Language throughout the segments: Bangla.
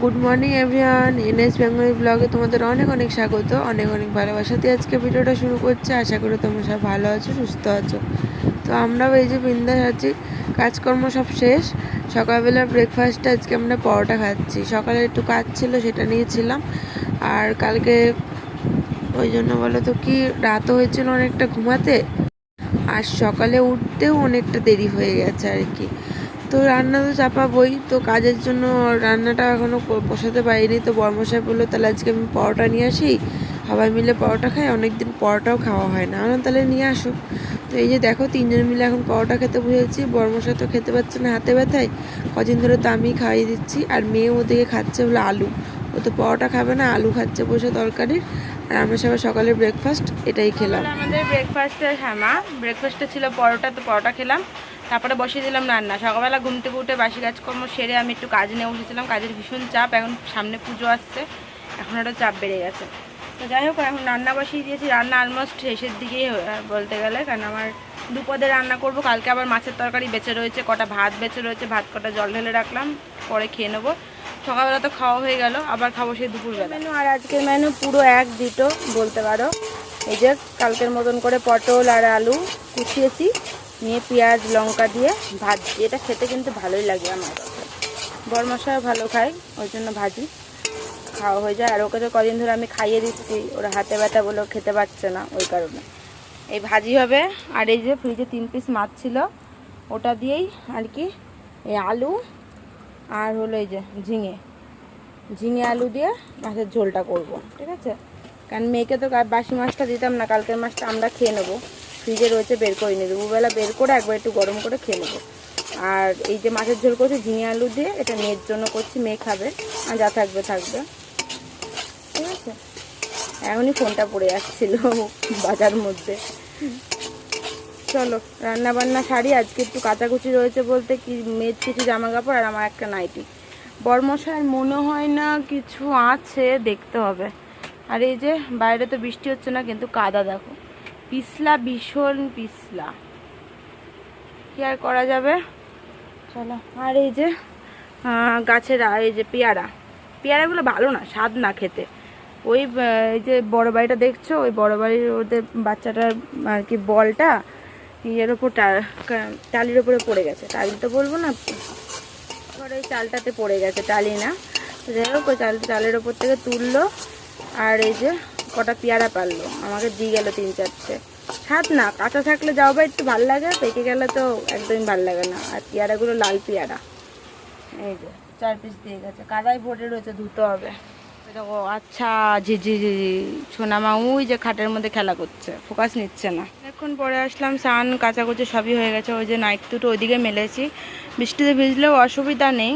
Good morning everyone NS Bengali ব্লগে তোমাদের অনেক অনেক স্বাগত, অনেক অনেক ভালোবাসা। দিয়ে আজকে ভিডিওটা শুরু করছি, আশা করি তোমরা সব ভালো আছো, সুস্থ আছো। তো আমরাও এই যে বিন্দাস আছি, কাজকর্ম সব শেষ। সকালবেলা ব্রেকফাস্টে আজকে আমরা পরোটা খাচ্ছি। সকালে একটু কাজ ছিল, সেটা নিয়েছিলাম। আর কালকে ওই জন্য বলো তো কি, রাতও হয়েছিল অনেকটা ঘুমাতে। আর সকালে উঠতেও অনেকটা দেরি হয়ে গেছে আর কি। তো রান্না তো চাপাবই, তো কাজের জন্য রান্নাটা এখনও বসাতে পারিনি। তো বর্মশাই বলল, তাহলে আজকে আমি পরোটা নিয়ে আসি। সবাই মিলে পরোটা খাই, অনেকদিন পরোটাও খাওয়া হয় না। আমরা তাহলে নিয়ে আসো। তো এই যে দেখো, তিনজন মিলে এখন পরোটা খেতে বসেছি। বর্মশাই তো খেতে পারছে না হাতে ব্যথায়। কদিন ধরে তো আমি খাইয়ে দিচ্ছি, আর মেয়ে ওদিকে খাচ্ছে হলো আলু। ও তো পরোটা খাবে না, আলু খাচ্ছে বসে তরকারি আর আমরা সবাই সকালে ব্রেকফাস্ট এটাই খেলাম। আমাদের ব্রেকফাস্টে হ্যাঁ মা ব্রেকফাস্টে ছিল পরোটা, তো পরোটা খেলাম। তারপরে বসিয়ে দিলাম রান্না। সকালবেলা ঘুম থেকে উঠে বাসি কাজকর্ম সেরে আমি একটু কাজ নিয়ে বসেছিলাম কাজের ভীষণ চাপ, এখন সামনে পুজো আসছে। এখন একটা চাপ বেড়ে গেছে। তো যাই হোক, এখন রান্না বসিয়ে দিয়েছি। রান্না অলমোস্ট শেষের দিকেই বলতে গেলে। কারণ আমার দুপদে রান্না করব। কালকে আবার মাছের তরকারি বেঁচে রয়েছে, কটা ভাত বেঁচে রয়েছে, ভাত, কটা জল ঢেলে রাখলাম। পরে খেয়ে নেব। সকালবেলা তো খাওয়া হয়ে গেল, আবার খাব সেই দুপুরবেলা। মেনু আর আজকের মেনু পুরো এক দিটো, বলতে পারো। এই যে কালকের মতন করে পটল আর আলু কুচিয়েছি, নিয়ে পেঁয়াজ, লঙ্কা দিয়ে ভাজি এটা খেতে কিন্তু ভালোই লাগে আমার। বর মশলা ভালো খাই ওই জন্য ভাজি। খাওয়া হয়ে যায়। আর ওকে তো কদিন ধরে আমি খাইয়ে দিচ্ছি। ওরা হাতে ব্যথা খেতে পারছে না ওই কারণে। এই ভাজি হবে। আর এই যে ফ্রিজে তিন পিস মাছ ছিল, ওটা দিয়েই আর কি, এই আলু আর হলো এই যে ঝিঙে। ঝিঙে আলু দিয়ে মাছের ঝোলটা করব, ঠিক আছে? কারণ মেয়েকে তো বাসি মাছটা দিতাম না, কালকের মাছটা আমরা খেয়ে নেব। ফ্রিজে রয়েছে, বের করে নিয়ে দুপুরবেলা বের করে একবার একটু গরম করে খেয়ে নেব। আর এই যে মাছের ঝোল করছি, ঝিঙে আলু দিয়ে এটা মেয়ের জন্য করছি, মেয়ে খাবে। আর যা থাকবে থাকবে। ঠিক আছে? এখনই ফোনটা পড়ে যাচ্ছিল বাজার মধ্যে। চলো রান্না বান্না শাড়ি আজকে একটু কাচাকুচি রয়েছে বলতে কি, মেয়ের কিছু জামা কাপড় আর আমার একটা নাইটি। বর্মশার মনে হয় না কিছু আছে, দেখতে হবে। আর এই যে, বাইরে তো বৃষ্টি হচ্ছে না, কিন্তু কাদা দেখো। পিছলা ভীষণ পিছলা। কি আর করা যাবে? চলো, আর এই যে গাছের এই যে পেয়ারা। পেয়ারাগুলো ভালো না, স্বাদ না খেতে। ওই যে বড় বাড়িটা দেখছ? ওই বড় বাড়ির ওদের বাচ্চাটার, আর কি, বলটা ইয়ের ওপর টালির ওপরে পড়ে গেছে। টালি তো বলব না এবার ওই চালটাতে পড়ে গেছে, টালি না। যাই হোক, ওই চাল চালের ওপর থেকে তুললো, আর এই যে কটা পেয়ারা পারল, আমাকে দিয়ে গেল তিন চারটে। স্বাদ না, কাঁচা থাকলে যাও বা একটু ভালো লাগে, পেকে গেলে তো একদমই ভালো লাগে না। আর পেয়ারাগুলো লাল পেয়ারা। এই যে, চার পিস দিয়ে গেছে। কাদায় ভরে রয়েছে, ধুতে হবে। ও আচ্ছা জি জি জি সোনামা ওই যে খাটের মধ্যে খেলা করছে ফোকাস নিচ্ছে না। এখন পরে আসলাম সান কাচাকুচি সবই হয়ে গেছে, ওই যে নাইট দুটো ওইদিকে মেলেছি। বৃষ্টিতে ভিজলেও অসুবিধা নেই,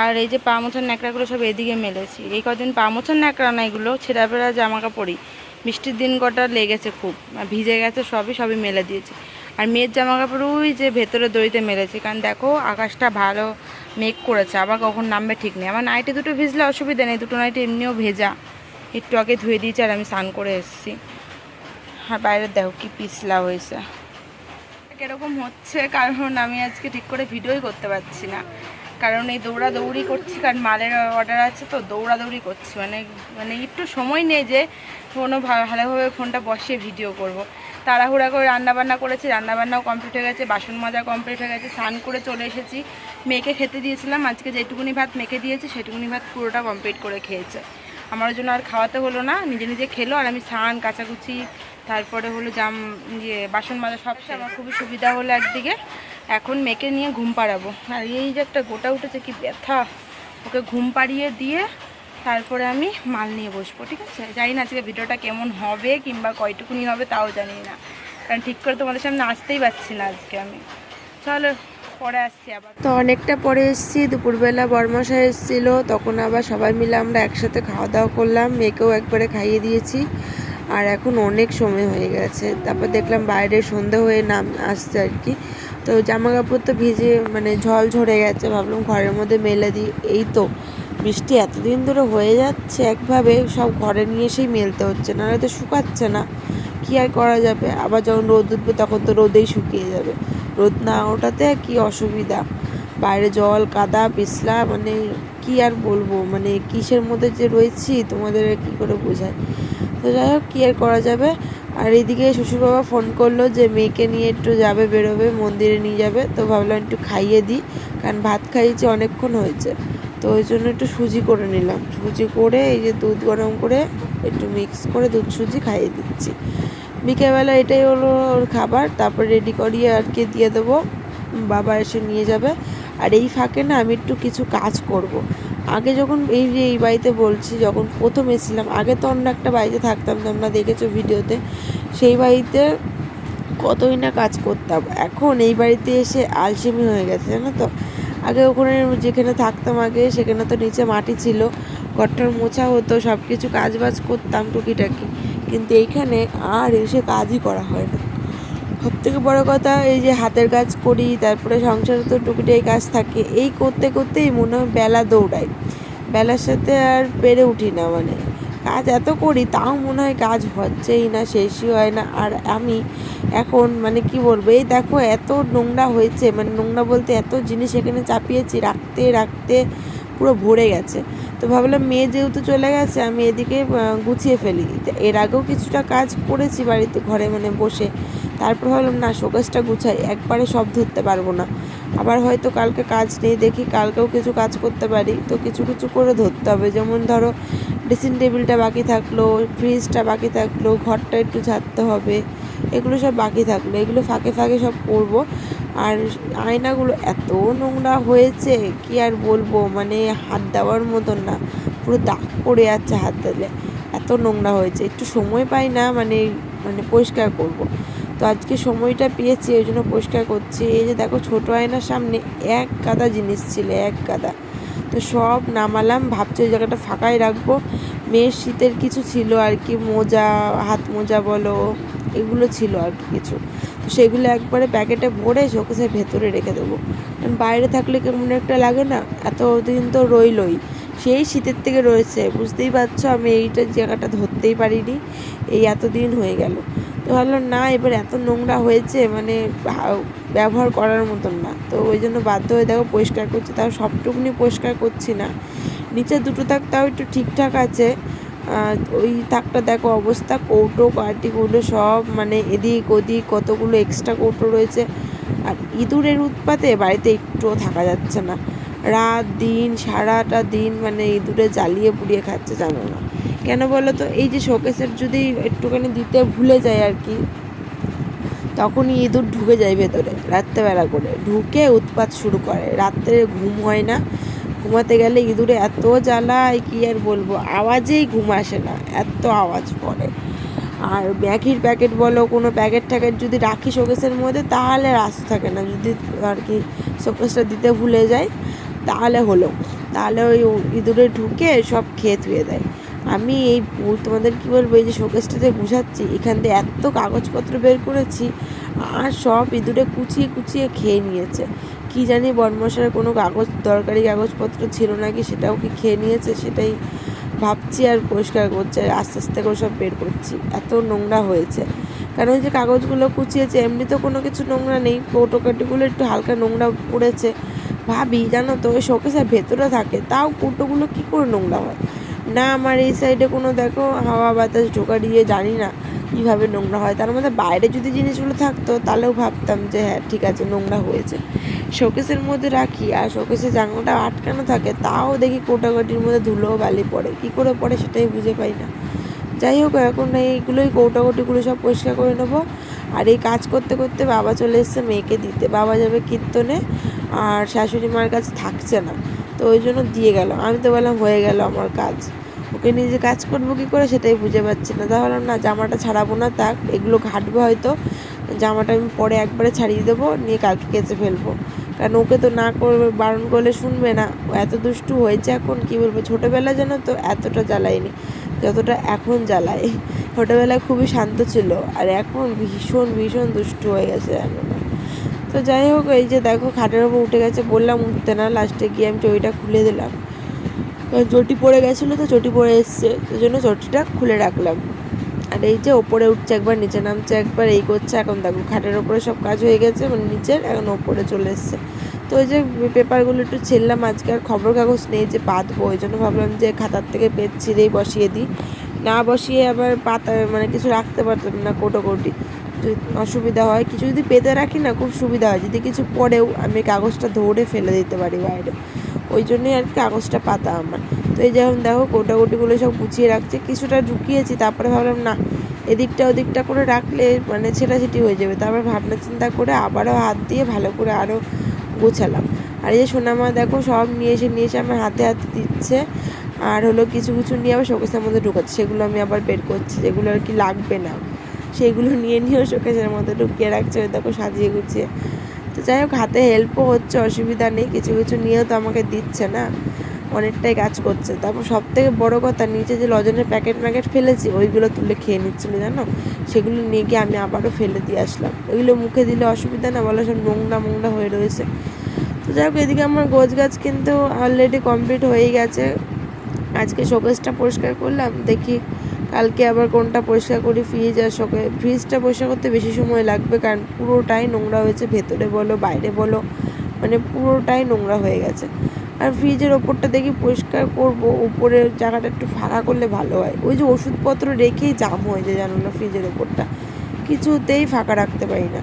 আর এই যে পা মোছার ন্যাকড়াগুলো সব এদিকে মেলেছি। এই কদিন পা মোছার ন্যাকড়া না, এগুলো ছেঁড়া ফেরা জামা কাপড়ই বৃষ্টির দিন কটা লেগেছে খুব ভিজে গেছে সবই সবই মেলে দিয়েছি। আর মেয়ের জামা কাপড় ওই যে ভেতরে দড়িতে মেলেছি, কারণ দেখো, আকাশটা ভালো মেঘ করেছে, আবার কখন নামবে ঠিক নেই। আমার নাইটে দুটো ভিজলে অসুবিধা নেই, দুটো নাইটে এমনিও ভেজা। একটু আগে ধুয়ে দিয়েছি আর আমি স্নান করে এসেছি। আর বাইরে দেখো কি পিছলা হয়েছে। কীরকম হচ্ছে, কারণ আমি আজকে ঠিক করে ভিডিওই করতে পারছি না। কারণ এই দৌড়াদৌড়ি করছি, কারণ মালের অর্ডার আছে তো, দৌড়াদৌড়ি করছি। মানে মানে একটু সময় নেই যে কোনো ভালোভাবে ফোনটা বসিয়ে ভিডিও করব। তাড়াহুড়া করে রান্নাবান্না করেছি, রান্নাবান্নাও কমপ্লিট হয়ে গেছে, বাসন মাজা কমপ্লিট হয়ে গেছে, স্নান করে চলে এসেছি। মেয়েকে খেতে দিয়েছিলাম, আজকে যেটুকুনি ভাত মেখে দিয়েছি, সেটুকুনি ভাত পুরোটা কমপ্লিট করে খেয়েছে। আমার জন্য আর খাওয়াতে হলো না, নিজে নিজে খেলো, আর আমি স্নান, কাচাকুচি, তারপরে হলো জাম ইয়ে বাসন মাজা সব আমার খুবই সুবিধা হলো একদিকে। এখন মেয়েকে নিয়ে ঘুম পাড়াবো। আর এই যে একটা গোটা উঠেছে, কি ব্যথা। ওকে ঘুম পাড়িয়ে দিয়ে তারপরে আমি মাল নিয়ে বসবো, ঠিক আছে? জানি না আজকে ভিডিওটা কেমন হবে কিংবা কয়টুকুনি হবে, তাও জানি না। কারণ ঠিক করে তোমাদের সামনে আসতেই পারছি না আজকে আমি। চলো, পরে আসছি আবার। তো অনেকটা পরে এসেছি, দুপুরবেলা বরমশা এসেছিল, তখন আবার সবাই মিলে আমরা একসাথে খাওয়া দাওয়া করলাম, মেয়েকেও একবারে খাইয়ে দিয়েছি, আর এখন অনেক সময় হয়ে গেছে। তারপর দেখলাম বাইরে সন্ধে হয়ে নাম আসছে আর কি। তো জামা কাপড় তো ভিজে মানে জল ঝরে গেছে, ভাবলাম ঘরের মধ্যে মেলে দিই, এই তো। বৃষ্টি এতদিন ধরে হয়ে যাচ্ছে, একভাবে সব ঘরে নিয়ে এসেই মেলতে হচ্ছে, নাহলে তো শুকাচ্ছে না। কি আর করা যাবে? আবার যখন রোদ উঠবে তখন তো রোদেই শুকিয়ে যাবে। রোদ না ওঠাতে কি অসুবিধা? বাইরে জল, কাদা, পিছলা মানে কি আর বলব? মানে কিসের মধ্যে যে রয়েছি, তোমাদের কি করে বোঝায়? তো যাই হোক, কী আর করা যাবে? আর এদিকে শ্বশুর বাবা ফোন করল যে, মেয়েকে নিয়ে একটু যাবে, বেরোবে, মন্দিরে নিয়ে যাবে। তো ভাবলাম একটু খাইয়ে দিই, কারণ ভাত খাইয়েছি, অনেকক্ষণ হয়েছে। তো ওই জন্য একটু সুজি করে নিলাম। সুজি করে এই যে দুধ গরম করে একটু মিক্স করে দুধ সুজি খাইয়ে দিচ্ছি। বিকেলবেলা এটাই হলো ওর খাবার, তারপর রেডি করিয়ে আর কি দিয়ে দেবো। বাবা এসে নিয়ে যাবে। আর এই ফাঁকে না আমি একটু কিছু কাজ করব। আগে যখন এই যে এই বাড়িতে বলছি, যখন প্রথম এসেছিলাম, আগে তো অন্য একটা বাড়িতে থাকতাম, তোমরা দেখেছ ভিডিওতে, সেই বাড়িতে কতই না কাজ করতাম। এখন এই বাড়িতে এসে আলসেমি হয়ে গেছে, জানো তো? আগে ওখানে যেখানে থাকতাম আগে, সেখানে তো নিচে মাটি ছিল। ঘরটার মোছা হতো সব কিছু কাজ বাজ করতাম টুকিটাকি। কিন্তু এইখানে আর এসে কাজই করা হয় না। সব থেকে বড়ো কথা এই যে হাতের কাজ করি, তারপরে সংসারে তো টুকিটাই কাজ থাকে। এই করতে করতেই মনে হয় বেলা দৌড়াই। বেলার সাথে আর পেরে উঠি না মানে। কাজ এত করি, তাও মনে হয় কাজ হচ্ছেই না, শেষই হয় না। আর আমি এখন মানে কি বলব, এই দেখো এত নোংরা হয়েছে মানে নোংরা বলতে এত জিনিস এখানে চাপিয়েছি, রাখতে রাখতে পুরো ভরে গেছে। তো ভাবলাম মেয়ে যেহেতু চলে গেছে, আমি এদিকে গুছিয়ে ফেলি। এর আগেও কিছুটা কাজ করেছি বাড়িতে, ঘরে মানে বসে। তারপর ভাবলাম, না, শোকেসটা গুছাই, একবারে সব ধরতে পারব না। আবার হয়তো কালকে কাজ নেই দেখি, কালকেও কিছু কাজ করতে পারি। তো কিছু কিছু করে ধরতে হবে। যেমন ধরো ড্রেসিং টেবিলটা বাকি থাকল ফ্রিজটা বাকি থাকল, ঘরটা একটু ঝাড়তে হবে, এগুলো সব বাকি থাকল। এগুলো ফাঁকে ফাঁকে সব করব। আর আয়নাগুলো এত নোংরা হয়েছে, কি আর বলব? মানে হাত দেওয়ার মতন না, পুরো দাগ পড়ে যাচ্ছে হাত দিলে। এত নোংরা হয়েছে। একটু সময় পাই না মানে মানে পরিষ্কার করব। তো আজকে সময়টা পেয়েছি, ওই জন্য পরিষ্কার করছি। এই যে দেখো, ছোটো আয়নার সামনে এক গাদা জিনিস ছিল, এক গাদা। তো সব নামালাম, ভাবছি ওই জায়গাটা ফাঁকাই রাখব। মেয়ের শীতের কিছু ছিল আর কি, মোজা, হাত মোজা বলো, এগুলো ছিল আর কি কিছু। তো সেগুলো একবারে প্যাকেটে ভরে শোকেসের ভেতরে রেখে দেবো। কারণ বাইরে থাকলে কেমন একটা লাগে না এত দিন তো রইলই। সেই শীতের থেকে রয়েছে, বুঝতেই পারছ, আমি এইটা জায়গাটা ধরতেই পারিনি, এই এতদিন হয়ে গেল। তো না, এবার এত নোংরা হয়েছে মানে ব্যবহার করার মতন না। তো ওই জন্য বাধ্য হয়ে দেখো পরিষ্কার করছি, তাও সবটুকুনি পরিষ্কার করছি না। নিচে দুটো তাক তাও একটু ঠিকঠাক আছে। ওই তাকটা দেখো অবস্থা, কৌটো কাটিগুলো সব মানে এদিক ওদিক কতগুলো এক্সট্রা কৌটো রয়েছে। আর ইঁদুরের উৎপাতে বাড়িতে একটুও থাকা যাচ্ছে না। রাত দিন, সারাটা দিন মানে ইঁদুরে জ্বালিয়ে পুড়িয়ে খাচ্ছে, জানো না। কেন বলো তো? এই যে শোকেসের যদি একটুখানি দিতে ভুলে যায় আর কি, তখনই ইঁদুর ঢুকে যায় ভেতরে, রাত্রেবেলা করে। ঢুকে উৎপাত শুরু করে। রাত্রে ঘুম হয় না। ঘুমাতে গেলে ইঁদুরে এত জ্বালায়, কি আর বলব? আওয়াজেই ঘুম আসে না, এত আওয়াজ করে আর ম্যাগির প্যাকেট বলো, কোনো প্যাকেট ট্যাকেট যদি রাখি শোকেসের মধ্যে, তাহলে রাস্তা থাকে না। যদি আর কি শোকেসটা দিতে ভুলে যায়, তাহলে হলো। তাহলে ওই ইঁদুরে ঢুকে সব খেয়ে ধুয়ে দেয়। আমি এই তোমাদের কি বলব, এই যে শোকেসটাতে বুঝাচ্ছি, এখান থেকে এত কাগজপত্র বের করেছি, আর সব ইঁদুরে কুচিয়ে কুচিয়ে খেয়ে নিয়েছে। কি জানি বনমশার কোনো কাগজ, দরকারি কাগজপত্র ছিল নাকি সেটাও কি খেয়ে নিয়েছে সেটাই ভাবছি আর পরিষ্কার করছি, আর আস্তে আস্তে করে সব বের করছি। এত নোংরা হয়েছে। কারণ ওই যে কাগজগুলো কুচিয়েছে, এমনি তো কোনো কিছু নোংরা নেই কৌটোকাটিগুলো একটু হালকা নোংরা পড়েছে। ভাবি, জানো তো, ওই শোকেসের ভেতরে থাকে, তাও কৌটোগুলো কী করে নোংরা হয়? না, আমার এই সাইডে কোনো, দেখো, হাওয়া বাতাস ঢোকা দিয়ে জানি না কীভাবে নোংরা হয়। তার মধ্যে বাইরে যদি জিনিসগুলো থাকতো, তাহলেও ভাবতাম যে হ্যাঁ ঠিক আছে, নোংরা হয়েছে। শোকেসের মধ্যে রাখি, আর শোকেসে জাঙ্গটা আটকানো থাকে, তাও দেখি কোটাকাটির মধ্যে ধুলো বালি পড়ে। কী করে পড়ে সেটাই বুঝে পাই না। যাই হোক, এখন এইগুলোই কৌটাকুটিগুলো সব পরিষ্কার করে নেব। আর এই কাজ করতে করতে বাবা চলে এসছে মেয়েকে দিতে। বাবা যাবে কীর্তনে, আর শাশুড়ি মার কাছে থাকছে না। তো ওই জন্য দিয়ে গেল। আমি তো বললাম, হয়ে গেল আমার কাজ। ওকে নিজে কাজ করব কী করে সেটাই বুঝে পাচ্ছি না। তাহলে না, জামাটা ছাড়াবো না তাক এগুলো ঘাটবে হয়তো। জামাটা আমি পরে একবারে ছাড়িয়ে দেবো, নিয়ে কালকে কেচে ফেলব। কারণ ওকে তো না করবে, বারণ করলে শুনবে না। ও এত দুষ্টু হয়েছে এখন, কি বলব? ছোটোবেলা যেন তো এতটা জ্বালায়নি, যতটা এখন জ্বালায়। ছোটোবেলায় খুবই শান্ত ছিল, আর এখন ভীষণ ভীষণ দুষ্টু হয়ে গেছে জানো না তো যাই হোক, এই যে দেখো খাটের ওপর উঠে গেছে, বললাম উঠতে না লাস্টে গিয়ে আমি চটিটা খুলে দিলাম। কারণ চটি পড়ে গেছিল তো, চটি পড়ে এসছে ওই জন্য চটিটা খুলে রাখলাম। আর এই যে ওপরে উঠছে একবার, নিচে নামছে একবার, এই করছে, এখন দেখো খাটের ওপরে সব কাজ হয়ে গেছে মানে নিচের এখন ওপরে চলে এসছে। তো ওই যে পেপারগুলো একটু ছিললাম আজকে আর খবর কাগজ নেই যে পাতবো, ওই জন্য ভাবলাম যে খাতার থেকে পেজ ছিঁড়েই বসিয়ে দিই। না বসিয়ে আবার পাতা মানে কিছু রাখতে পারতাম না কোটো কোটি অসুবিধা হয়। কিছু যদি পেতে রাখি না, খুব সুবিধা হয়। যদি কিছু পড়েও আমি কাগজটা ধরে ফেলে দিতে পারি বাইরে। ওই জন্যই আর কি কাগজটা পাতা আমার। তো এই যেমন দেখো কোটাকুটিগুলো সব গুছিয়ে রাখছে। কিছুটা ঢুকিয়েছি, তারপরে ভাবলাম, না, এদিকটা ওদিকটা করে রাখলে মানে ছেটাছেটি হয়ে যাবে। তারপর ভাবনা চিন্তা করে আবারও হাত দিয়ে ভালো করে আরও গোছালাম। আর এই যে সোনামা দেখো সব নিয়ে এসে নিয়ে এসে আমার হাতে হাতে দিচ্ছে। আর হলো কিছু কিছু নিয়ে আবার শোকেসের মধ্যে ঢুকাচ্ছে। সেগুলো আমি আবার বের করছি, যেগুলো আর কি লাগবে না। সেগুলো নিয়ে নিয়েও শোকেসের মধ্যে ঢুকিয়ে রাখছে, ওই দেখো সাজিয়ে গুছিয়ে। তো যাই হোক, হাতে হেল্পও হচ্ছে, অসুবিধা নেই, কিছু কিছু নিয়েও তো আমাকে দিচ্ছে না। অনেকটাই কাজ করছে। তারপর সব থেকে বড়ো কথা, নিচে যে লজনের প্যাকেট ম্যাকেট ফেলেছি, ওইগুলো তুলে খেয়ে নিচ্ছিলো, জানো? সেগুলো নিয়ে গিয়ে আমি আবারও ফেলে দিয়ে আসলাম। ওইগুলো মুখে দিলে অসুবিধা না, বলো সব নোংরা মোংরা হয়ে রয়েছে। তো যাই হোক, এদিকে আমার গোছ গাছ কিন্তু অলরেডি কমপ্লিট হয়ে গেছে। আজকে শোকেসটা পরিষ্কার করলাম, দেখি কালকে আবার কোনটা পরিষ্কার করি ফ্রিজ আর শোকে ফ্রিজটা পরিষ্কার করতে বেশি সময় লাগবে কারণ পুরোটাই নোংরা হয়েছে, ভেতরে বলো, বাইরে বলো মানে পুরোটাই নোংরা হয়ে গেছে। আর ফ্রিজের ওপরটা দেখি পরিষ্কার করব, উপরের জায়গাটা একটু ফাঁকা করলে ভালো হয়। ওই যে ওষুধপত্র রেখেই জাম হয়ে যায়, জানো না ফ্রিজের ওপরটা। কিছুতেই ফাঁকা রাখতে পারি না।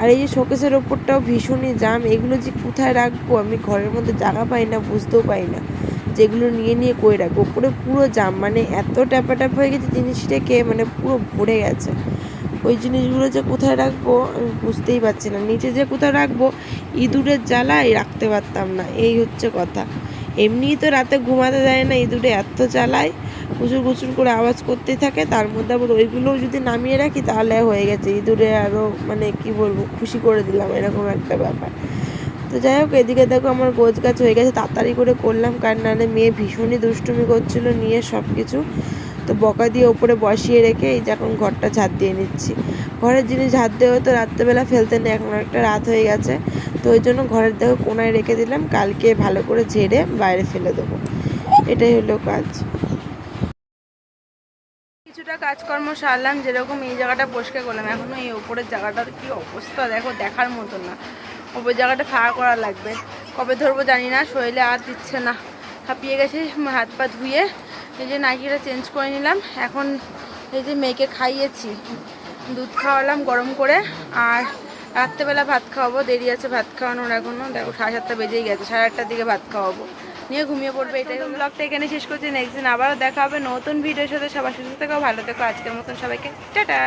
আর এই যে শোকেসের ওপরটাও ভীষণই জাম, এগুলো যে কোথায় রাখব, আমি ঘরের মধ্যে জায়গা পাই না, বুঝতেও পাই না। যেগুলো নিয়ে নিয়ে কই রাখব। ওপরে পুরো জাম মানে এত ট্যাপা ট্যাপ হয়ে গেছে জিনিসটাকে মানে পুরো ভরে গেছে। ওই জিনিসগুলো যে কোথায় রাখব আমি বুঝতেই পারছি না। নিচে যে কোথায় রাখব, ইঁদুরের জ্বালায় রাখতে পারতাম না। এই হচ্ছে কথা। এমনিই তো রাতে ঘুমাতে দেয় না ইঁদুরে, এত জ্বালায়। কুচুর কুচুর করে আওয়াজ করতেই থাকে, তার মধ্যে আবার ওইগুলোও যদি নামিয়ে রাখি তাহলে হয়ে গেছে। ইঁদুরে আরও মানে কি বলব, খুশি করে দিলাম, এরকম একটা ব্যাপার। তো যাই হোক, এদিকে দেখো আমার গোছ গাছ হয়ে গেছে, তাড়াতাড়ি করে করলাম, কারণ নাহলে মেয়ে ভীষণই দুষ্টুমি করছিল, নিয়ে সব কিছু তো বকা দিয়ে ওপরে বসিয়ে রেখে এই যে এখন ঘরটা ঝাড় দিয়ে নিচ্ছি। ঘরের জিনিস ঝাড় দেওয়া তো রাত্রেবেলা ফেলতে নেই, এখন একটা রাত হয়ে গেছে, তো ওই জন্য ঘরের দেখো কোনায় রেখে দিলাম, কালকে ভালো করে ঝেড়ে বাইরে ফেলে দেবো। এটাই হলো কাজ। কিছুটা কাজকর্ম সারলাম, যেরকম এই জায়গাটা পরিষ্কার করলাম এখনও এই ওপরের জায়গাটার কি অবস্থা দেখো, দেখার মতো না। ওপর জায়গাটা ফাঁকা করা লাগবে। কবে ধরবো জানি না, শরীরে আর দিচ্ছে না। হাঁপিয়ে গেছে, হাত পা ধুয়ে। এই যে নাইটিটা চেঞ্জ করে নিলাম। এখন এই যে মেয়েকে খাইয়েছি। দুধ খাওয়ালাম গরম করে। আর রাত্রেবেলা ভাত খাওয়াবো। দেরি আছে ভাত খাওয়ানোর এখনও দেখো, সাড়ে সাতটা বেজেই গেছে। সাড়ে আটটার দিকে ভাত খাওয়াবো। নিয়ে ঘুমিয়ে পড়বে, এটাই ব্লগটা এখানে শেষ করছি। নেক্সট দিন আবারও দেখা হবে নতুন ভিডিওর সাথে। সবার সুস্থ থেকো, ভালো থেকো। আজকের মতন সবাইকে, টাটা!